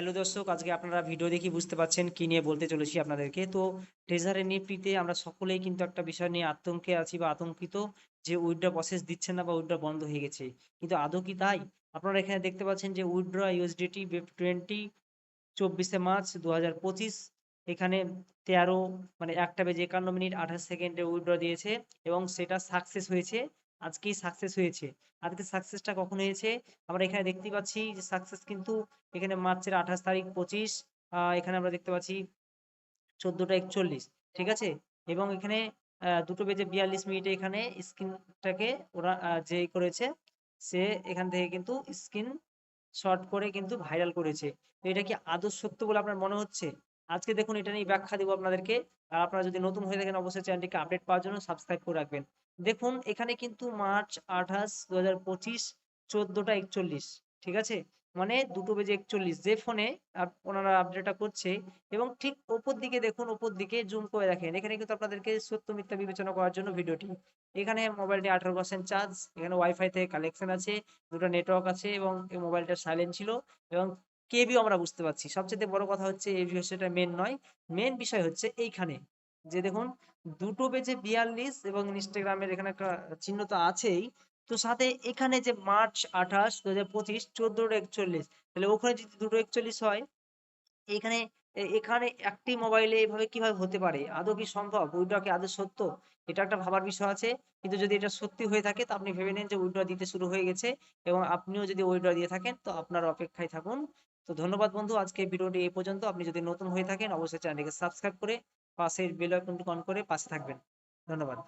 Hello দর্শক, আজকে আপনারা ভিডিও দেখি বুঝতে পারছেন কি নিয়ে বলতে চলেছি আপনাদেরকে। তো ট্রেজারের নিফটিতে আমরা সকলেই কিন্তু একটা বিষয় নিয়ে আতঙ্কে আছি বা আতঙ্কিত যে উইথড্র প্রসেস দিচ্ছে না বা উইথড্র বন্ধ হয়ে গেছে। কিন্তু আদৌ কি তাই? আপনারা এখানে দেখতে পাচ্ছেন যে উইথড্র ইউএসডিটি টোয়েন্টি চব্বিশে মার্চ দু হাজার পঁচিশ, এখানে তেরো মানে একটা বেজে একান্ন মিনিট আঠাশ সেকেন্ডে উইথড্র দিয়েছে এবং সেটা সাকসেস হয়েছে। আজকেই সাকসেস হয়েছে। আজকে সাকসেসটা কখন হয়েছে? আমরা এখানে দেখতে পাচ্ছি যে সাকসেস কিন্তু এখানে মার্চের আঠাশ তারিখ পঁচিশ এখানে আমরা দেখতে পাচ্ছি চোদ্দোটা একচল্লিশ, ঠিক আছে? এবং এখানে দুটো বেজে বিয়াল্লিশ মিনিটে এখানে স্ক্রিনটাকে ওরা যে করেছে, সে এখান থেকে কিন্তু স্ক্রিন শর্ট করে কিন্তু ভাইরাল করেছে। তো এটা কি আদৌ সত্য বলে আপনার মনে হচ্ছে? আজকে দেখুন, এটা নিয়ে ব্যাখ্যা দেবো আপনাদেরকে। আর আপনারা যদি নতুন হয়ে থাকেন, অবশ্যই চ্যানেলটিকে আপডেট পাওয়ার জন্য সাবস্ক্রাইব করে রাখবেন। দেখুন, এখানে কিন্তু মার্চ আঠাশ দু হাজার পঁচিশ, চোদ্দোটা একচল্লিশ, ঠিক আছে? মানে দুটো বেজে একচল্লিশ, যে ফোনে ওনারা আপডেটটা করছে। এবং ঠিক ওপর দিকে দেখুন, ওপর দিকে জুম করে দেখেন। এখানে কিন্তু আপনাদেরকে সত্য মিথ্যা বিবেচনা করার জন্য ভিডিওটি এখানে মোবাইলটি আঠারো পার্সেন্ট চার্জ এখানে ওয়াইফাই থেকে কালেকশন আছে, দুটো নেটওয়ার্ক আছে এবং এই মোবাইলটা সাইলেন্ট ছিল এবং কেবিও আমরা বুঝতে পারছি। সবচেয়ে বড় কথা হচ্ছে এই বিষয়টা মেন নয়। মেন বিষয় হচ্ছে এইখানে। যে দেখুন দুটো বেজে বিয়াল্লিশ এবং ইনস্টাগ্রামের এখানে একটা চিহ্ন তো আছেই। তো সাথে এখানে যে মার্চ আঠাশ দু হাজার পঁচিশ চোদ্দোটা একচল্লিশ তাহলে ওখানে যদি দুটো একচল্লিশ হয় এখানে এখানে একটি মোবাইলে এভাবে কীভাবে হতে পারে? আদৌ কি সম্ভব? উইড্র কি আদৌ সত্য? এটা একটা ভাবার বিষয় আছে। কিন্তু যদি এটা সত্যি হয়ে থাকে তো আপনি ভেবে নেন যে উইড্র দিতে শুরু হয়ে গেছে এবং আপনিও যদি উইড্র দিয়ে থাকেন তো আপনার অপেক্ষায় থাকুন। তো ধন্যবাদ বন্ধু আজকে ভিডিওটি এই পর্যন্ত। আপনি যদি নতুন হয়ে থাকেন অবশ্যই চ্যানেলটিকে সাবস্ক্রাইব করে পাশের বেল আইকনটি অন করে পাশে থাকবেন। ধন্যবাদ।